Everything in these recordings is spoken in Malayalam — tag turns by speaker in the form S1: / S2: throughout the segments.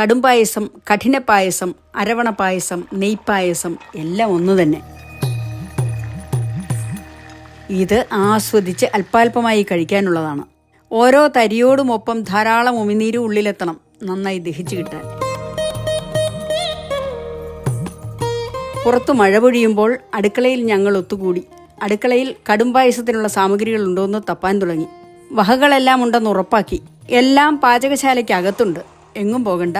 S1: കടുംപായസം കഠിനപ്പായസം അരവണ പായസം നെയ്പ്പായസം എല്ലാം ഒന്നു തന്നെ. ഇത് ആസ്വദിച്ച് അല്പാൽപമായി കഴിക്കാനുള്ളതാണ്. ഓരോ തരിയോടുമൊപ്പം ധാരാളം ഉമിനീര് ഉള്ളിലെത്തണം. നന്നായി ദഹിച്ചു കിട്ടാൻ. പുറത്തു മഴ പൊഴിയുമ്പോൾ അടുക്കളയിൽ ഞങ്ങൾ ഒത്തുകൂടി. അടുക്കളയിൽ കടുംപായസത്തിനുള്ള സാമഗ്രികൾ ഉണ്ടോയെന്ന് തപ്പാൻ തുടങ്ങി. വഹകളെല്ലാം ഉണ്ടെന്ന് ഉറപ്പാക്കി. എല്ലാം പാചകശാലയ്ക്ക് അകത്തുണ്ട് എങ്ങും പോകണ്ട.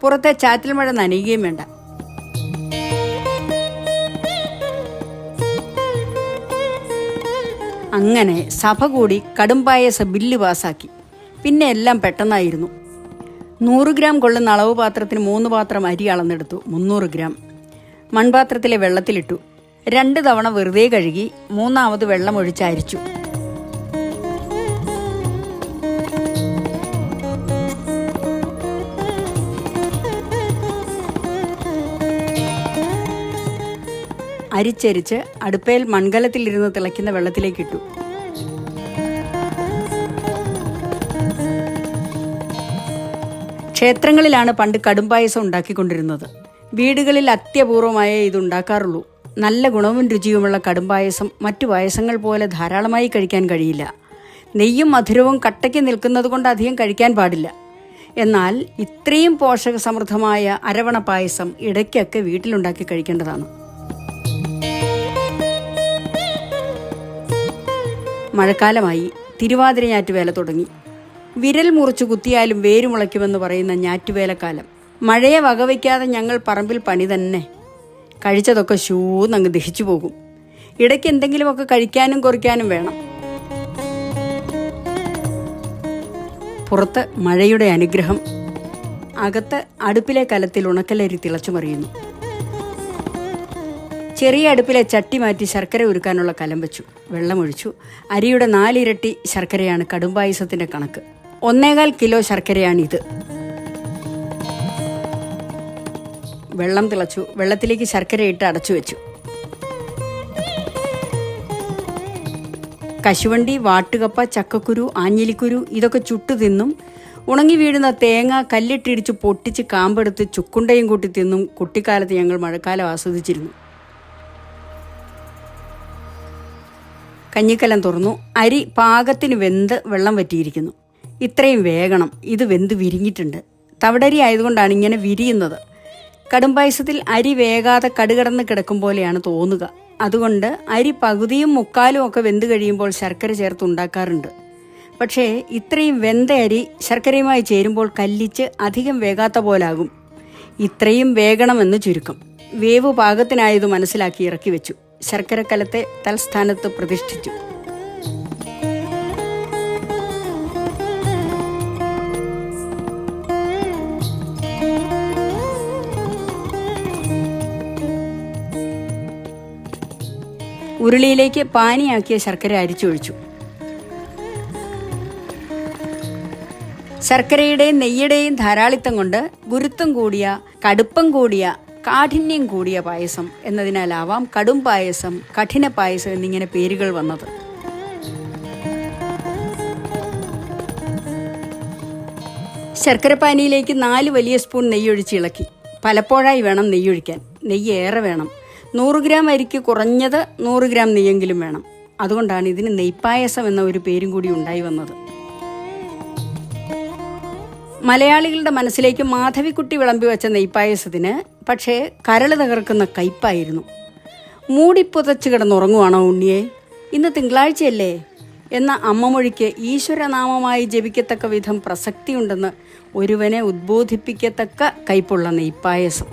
S1: പുറത്തെ ചാറ്റൽ മഴ നനയുകയും വേണ്ട. അങ്ങനെ സഭ കൂടി കടുംപായസ ബില്ല് പാസാക്കി. പിന്നെ എല്ലാം പെട്ടെന്നായിരുന്നു. നൂറ് ഗ്രാം കൊള്ളുന്ന അളവ് പാത്രത്തിന് മൂന്ന് പാത്രം അരി അളന്നെടുത്തു. മുന്നൂറ് ഗ്രാം. മൺപാത്രത്തിലെ വെള്ളത്തിലിട്ടു. രണ്ട് തവണ വെറുതെ കഴുകി മൂന്നാമത് വെള്ളം ഒഴിച്ച് അരിച്ചരിച്ച് അടുപ്പയിൽ മൺകലത്തിലിരുന്ന് തിളയ്ക്കുന്ന വെള്ളത്തിലേക്ക് ഇട്ടു. ക്ഷേത്രങ്ങളിലാണ് പണ്ട് കടുംപായസം ഉണ്ടാക്കിക്കൊണ്ടിരുന്നത്. വീടുകളിൽ അത്യപൂർവമായേ ഇത് ഉണ്ടാക്കാറുള്ളൂ. നല്ല ഗുണവും രുചിയുമുള്ള കടുംപായസം മറ്റു പായസങ്ങൾ പോലെ ധാരാളമായി കഴിക്കാൻ കഴിയില്ല. നെയ്യും മധുരവും കട്ടയ്ക്ക് നിൽക്കുന്നത് കൊണ്ട് അധികം കഴിക്കാൻ പാടില്ല. എന്നാൽ ഇത്രയും പോഷകസമൃദ്ധമായ അരവണ പായസം ഇടയ്ക്കൊക്കെ വീട്ടിലുണ്ടാക്കി കഴിക്കേണ്ടതാണ്. മഴക്കാലമായി തിരുവാതിര ഞാറ്റുവേല തുടങ്ങി. വിരൽ മുറിച്ചു കുത്തിയാലും വേര് മുളയ്ക്കുമെന്ന് പറയുന്ന ഞാറ്റുവേലക്കാലം. മഴയെ വകവയ്ക്കാതെ ഞങ്ങൾ പറമ്പിൽ പണി തന്നെ. കഴിച്ചതൊക്കെ ഷൂന്നങ്ങ് ദഹിച്ചു പോകും. ഇടയ്ക്ക് എന്തെങ്കിലുമൊക്കെ കഴിക്കാനും കുറിക്കാനും വേണം. പുറത്ത് മഴയുടെ അനുഗ്രഹം. അകത്ത് അടുപ്പിലെ കലത്തിൽ ഉണക്കലരി തിളച്ചു തിളച്ചുമറിയുന്നു. ചെറിയ അടുപ്പിലെ ചട്ടി മാറ്റി ശർക്കര ഉരുക്കാനുള്ള കലം വെച്ചു. വെള്ളമൊഴിച്ചു അരിയുടെ നാലിരട്ടി ശർക്കരയാണ് കടുംപായസത്തിന്റെ കണക്ക്. ഒന്നേകാൽ കിലോ ശർക്കരയാണിത് വെള്ളം തിളച്ചു. വെള്ളത്തിലേക്ക് ശർക്കര ഇട്ട് അടച്ചു വെച്ചു. കശുവണ്ടി വാട്ടുകപ്പ ചക്കക്കുരു ആഞ്ഞിലിക്കുരു ഇതൊക്കെ ചുട്ടു തിന്നും. ഉണങ്ങി വീഴുന്ന തേങ്ങ കല്ലിട്ടിടിച്ച് പൊട്ടിച്ച് കാമ്പെടുത്ത് ചുക്കുണ്ടയും കൂട്ടി തിന്നും കുട്ടിക്കാലത്ത് ഞങ്ങൾ മഴക്കാലം ആസ്വദിച്ചിരുന്നു. കഞ്ഞിക്കലം തുറന്നു. അരി പാകത്തിന് വെന്ത് വെള്ളം വറ്റിയിരിക്കുന്നു. ഇത്രയും വേഗണം. ഇത് വെന്ത് വിരിഞ്ഞിട്ടുണ്ട്. തവിടരി ആയതുകൊണ്ടാണ് ഇങ്ങനെ വിരിയുന്നത്. കടുംപായസത്തിൽ അരി വേകാതെ കടുകടന്ന് കിടക്കും പോലെയാണ് തോന്നുക. അതുകൊണ്ട് അരി പകുതിയും മുക്കാലും ഒക്കെ വെന്ത് കഴിയുമ്പോൾ ശർക്കര ചേർത്ത് ഉണ്ടാക്കാറുണ്ട്. പക്ഷേ ഇത്രയും വെന്ത അരി ശർക്കരയുമായി ചേരുമ്പോൾ കല്ലിച്ച് അധികം വേകാത്ത പോലാകും. ഇത്രയും വേഗണമെന്ന് ചുരുക്കം. വേവ് പാകത്തിനായത് മനസ്സിലാക്കി ഇറക്കി വെച്ചു. ശർക്കരക്കലത്തെ തൽസ്ഥാനത്ത് പ്രതിഷ്ഠിച്ചു. ഉരുളിയിലേക്ക് പാനിയാക്കിയ ശർക്കര അരിച്ചൊഴിച്ചു. ശർക്കരയുടെയും നെയ്യുടെയും ധാരാളിത്തം കൊണ്ട് ഗുരുത്വം കൂടിയ കടുപ്പം കൂടിയ കാഠിന്യം കൂടിയ പായസം എന്നതിനാലാവാം കടും പായസം കഠിന പായസം എന്നിങ്ങനെ പേരുകൾ വന്നത്. ശർക്കരപ്പാനിയിലേക്ക് നാല് വലിയ സ്പൂൺ നെയ്യൊഴിച്ച് ഇളക്കി. പലപ്പോഴായി വേണം നെയ്യൊഴിക്കാൻ. നെയ്യ് ഏറെ വേണം. നൂറ് ഗ്രാം അരിക്ക് കുറഞ്ഞത് നൂറ് ഗ്രാം നെയ്യെങ്കിലും വേണം. അതുകൊണ്ടാണ് ഇതിന് നെയ്പ്പായസം എന്ന ഒരു പേരും കൂടി ഉണ്ടായി വന്നത്. മലയാളികളുടെ മനസ്സിലേക്ക് മാധവിക്കുട്ടി വിളമ്പി വെച്ച നെയ്പ്പായസത്തിന് പക്ഷേ കരൾ തകർക്കുന്ന കയ്പായിരുന്നു. മൂടിപ്പുതച്ച് കിടന്നുറങ്ങുവാണോ ഉണ്ണിയെ? ഇന്ന് തിങ്കളാഴ്ചയല്ലേ? എന്ന അമ്മമൊഴിക്ക് ഈശ്വരനാമമായി ജപിക്കത്തക്ക വിധം പ്രസക്തിയുണ്ടെന്ന് ഒരുവനെ ഉദ്ബോധിപ്പിക്കത്തക്ക കയ്പുള്ള നെയ്പ്പായസം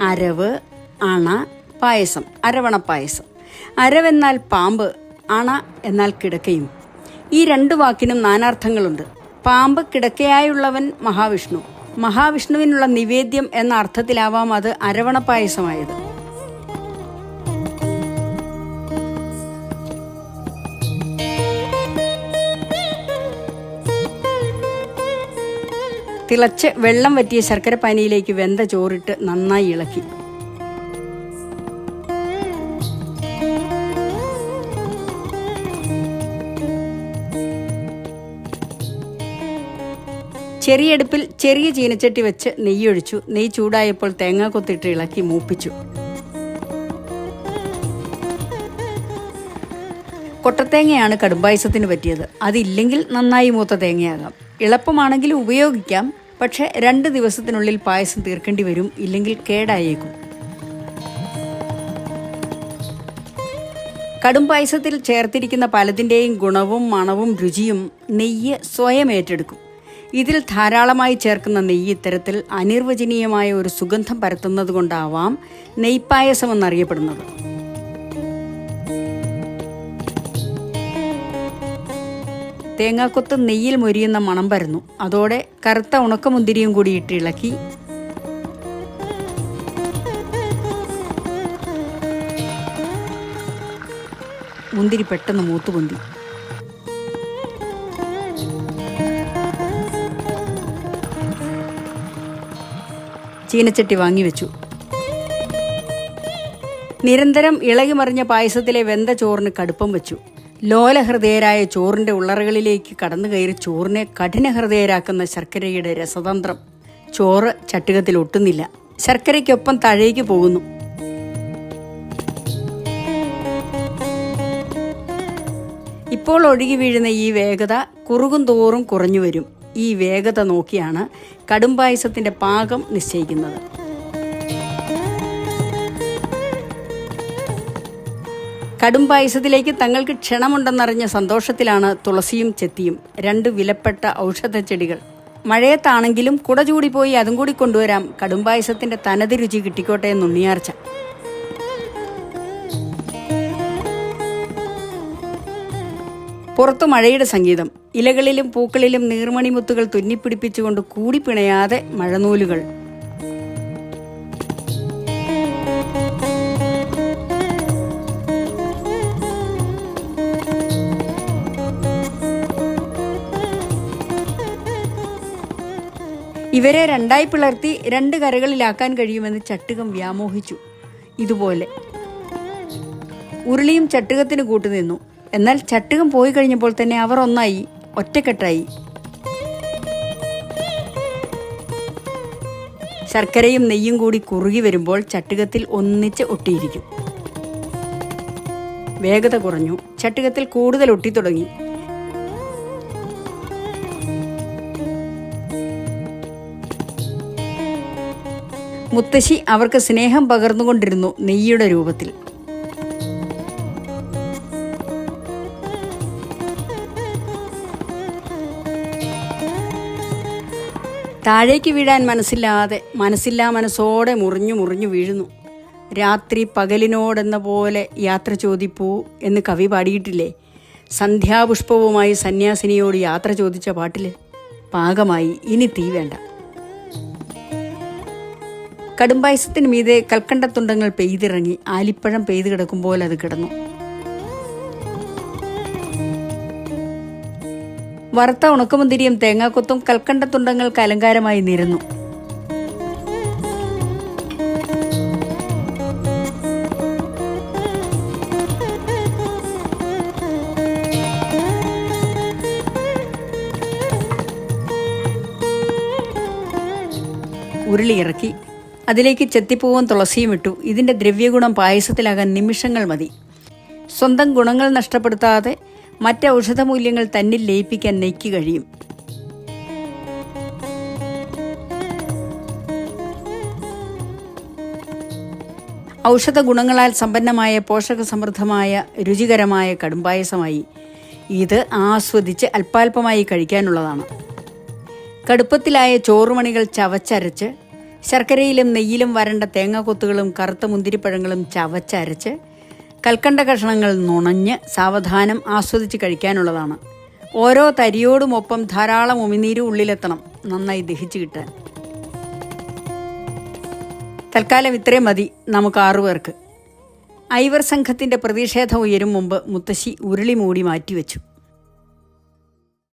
S1: അരവ് അണ പായസം അരവണ പായസം. അരവെന്നാൽ പാമ്പ് അണ എന്നാൽ കിടക്കയും. ഈ രണ്ട് വാക്കിനും നാനാർത്ഥങ്ങളുണ്ട്. പാമ്പ് കിടക്കയായുള്ളവൻ മഹാവിഷ്ണു. മഹാവിഷ്ണുവിനുള്ള നിവേദ്യം എന്ന അർത്ഥത്തിലാവാം അത് അരവണ പായസമായത്. തിളച്ച് വെള്ളം വറ്റിയ ശർക്കര പാനിയിലേക്ക് വെന്ത ചോറിട്ട് നന്നായി ഇളക്കി. ചെറിയ അടുപ്പിൽ ചെറിയ ചീനച്ചട്ടി വെച്ച് നെയ്യൊഴിച്ചു. നെയ്യ് ചൂടായപ്പോൾ തേങ്ങ കൊത്തിട്ട് ഇളക്കി മൂപ്പിച്ചു. കൊട്ടത്തേങ്ങയാണ് കടുംപായസത്തിന് പറ്റിയത്. അതില്ലെങ്കിൽ നന്നായി മൂത്ത തേങ്ങയാകാം. എളുപ്പമാണെങ്കിൽ ഉപയോഗിക്കാം പക്ഷെ രണ്ട് ദിവസത്തിനുള്ളിൽ പായസം തീർക്കേണ്ടി വരും ഇല്ലെങ്കിൽ കേടായേക്കും. കടും പായസത്തിൽ ചേർത്തിരിക്കുന്ന പലതിന്റെയും ഗുണവും മണവും രുചിയും നെയ്യ് സ്വയം ഏറ്റെടുക്കും. ഇതിൽ ധാരാളമായി ചേർക്കുന്ന നെയ്യ് ഇത്തരത്തിൽ അനിർവചനീയമായ ഒരു സുഗന്ധം പരത്തുന്നത് കൊണ്ടാവാം നെയ്പായസം എന്നറിയപ്പെടുന്നത്. തേങ്ങാക്കൊത്ത് നെയ്യിൽ മൊരിയുന്ന മണം പരന്നു. അതോടെ കറുത്ത ഉണക്കമുന്തിരിയും കൂടി ഇട്ട് ഇളക്കി. മുന്തിരി പെട്ടെന്ന് മൂത്തുപൊന്തി ചീനച്ചട്ടി വാങ്ങിവെച്ചു നിരന്തരം ഇളകി മറിഞ്ഞ പായസത്തിലെ വെന്ത ചോറിന് കടുപ്പം വെച്ചു. ലോലഹൃദയരായ ചോറിന്റെ ഉള്ളറകളിലേക്ക് കടന്നു കയറി ചോറിനെ കഠിനഹൃദയരാക്കുന്ന ശർക്കരയുടെ രസതന്ത്രം. ചോറ് ചട്ടുകത്തിൽ ഒട്ടുന്നില്ല. ശർക്കരയ്ക്കൊപ്പം താഴേക്ക് പോകുന്നു. ഇപ്പോൾ ഒഴുകി വീഴുന്ന ഈ വേഗത കുറുകും തോറും കുറഞ്ഞു വരും. ഈ വേഗത നോക്കിയാണ് കടും പായസത്തിന്റെ പാകം നിശ്ചയിക്കുന്നത്. കടും പായസത്തിലേക്ക് തങ്ങൾക്ക് ക്ഷണമുണ്ടെന്നറിഞ്ഞ സന്തോഷത്തിലാണ് തുളസിയും ചെത്തിയും രണ്ട് വിലപ്പെട്ട ഔഷധ ചെടികൾ മഴയത്താണെങ്കിലും കുട ചൂടിപ്പോയി അതും കൂടി കൊണ്ടുവരാം. കടും പായസത്തിന്റെ തനത് രുചി കിട്ടിക്കോട്ടെ എന്നുണ്ണിയാർച്ച പുറത്തു മഴയുടെ സംഗീതം. ഇലകളിലും പൂക്കളിലും നീർമണിമുത്തുകൾ തുന്നിപ്പിടിപ്പിച്ചുകൊണ്ട് കൂടിപ്പിണയാതെ മഴനൂലുകൾ. ഇവരെ രണ്ടായി പിളർത്തി രണ്ട് കരകളിലാക്കാൻ കഴിയുമെന്ന് ചട്ടുകം വ്യാമോഹിച്ചു. ഇതുപോലെ. ഉരുളിയും ചട്ടുകത്തിന് കൂട്ടുനിന്നു. എന്നാൽ ചട്ടുകം പോയി കഴിഞ്ഞപ്പോൾ തന്നെ അവർ ഒന്നായി ഒറ്റക്കെട്ടായി. ശർക്കരയും നെയ്യും കൂടി കുറുകി വരുമ്പോൾ ചട്ടുകത്തിൽ ഒന്നിച്ച് ഒട്ടിയിരിക്കും. വേഗത കുറഞ്ഞു. ചട്ടുകത്തിൽ കൂടുതൽ ഒട്ടിത്തുടങ്ങി മുത്തശ്ശി അവർക്ക് സ്നേഹം പകർന്നുകൊണ്ടിരുന്നു നെയ്യുടെ രൂപത്തിൽ. താഴേക്ക് വീഴാൻ മനസ്സില്ലാതെ മനസ്സില്ലാ മനസ്സോടെ മുറിഞ്ഞു മുറിഞ്ഞു വീഴുന്നു. രാത്രി പകലിനോടെന്ന പോലെ യാത്ര ചോദിപ്പൂ എന്ന് കവി പാടിയിട്ടില്ലേ? സന്ധ്യാപുഷ്പവുമായി സന്യാസിനിയോട് യാത്ര ചോദിച്ച പാട്ടിൽ പാകമായി ഇനി തീ വേണ്ട. കടുംപായസത്തിന് മീതെ കൽക്കണ്ടത്തുണ്ടങ്ങൾ പെയ്തിറങ്ങി ആലിപ്പഴം പെയ്തു കിടക്കുമ്പോൾ അത് കിടന്നു. വറുത്ത ഉണക്കമുന്തിരിയും തേങ്ങാക്കൊത്തും കൽക്കണ്ടത്തുണ്ടങ്ങൾക്ക് അലങ്കാരമായി നിരുന്നു. ഉരുളി ഇറക്കി. അതിലേക്ക് ചെത്തിപ്പൂവും തുളസിയും ഇട്ടു. ഇതിന്റെ ദ്രവ്യഗുണം പായസത്തിലാകാൻ നിമിഷങ്ങൾ മതി. സ്വന്തം ഗുണങ്ങൾ നഷ്ടപ്പെടുത്താതെ മറ്റ് ഔഷധമൂല്യങ്ങൾ തന്നിൽ ലയിപ്പിക്കാൻ നെയ്ക്ക് കഴിയും. ഔഷധ ഗുണങ്ങളാൽ സമ്പന്നമായ പോഷക സമൃദ്ധമായ രുചികരമായ കടുംപായസമായി. ഇത് ആസ്വദിച്ച് അല്പാൽപമായി കഴിക്കാനുള്ളതാണ്. കടുപ്പത്തിലായ ചോറുമണികൾ ചവച്ചരച്ച് ശർക്കരയിലും നെയ്യിലും വരണ്ട തേങ്ങാക്കൊത്തുകളും കറുത്ത മുന്തിരിപ്പഴങ്ങളും ചവച്ചരച്ച് കൽക്കണ്ട കഷണങ്ങൾ നുണഞ്ഞ് സാവധാനം ആസ്വദിച്ച് കഴിക്കാനുള്ളതാണ്. ഓരോ തരിയോടുമൊപ്പം ധാരാളം ഉമിനീര് ഉള്ളിലെത്തണം നന്നായി ദഹിച്ചു കിട്ടാൻ. തൽക്കാലം ഇത്രയും മതി നമുക്ക് ആറുപേർക്ക് ഐവർ സംഘത്തിന്റെ പ്രതിഷേധം ഉയരും മുമ്പ് മുത്തശ്ശി ഉരുളി മൂടി മാറ്റിവെച്ചു.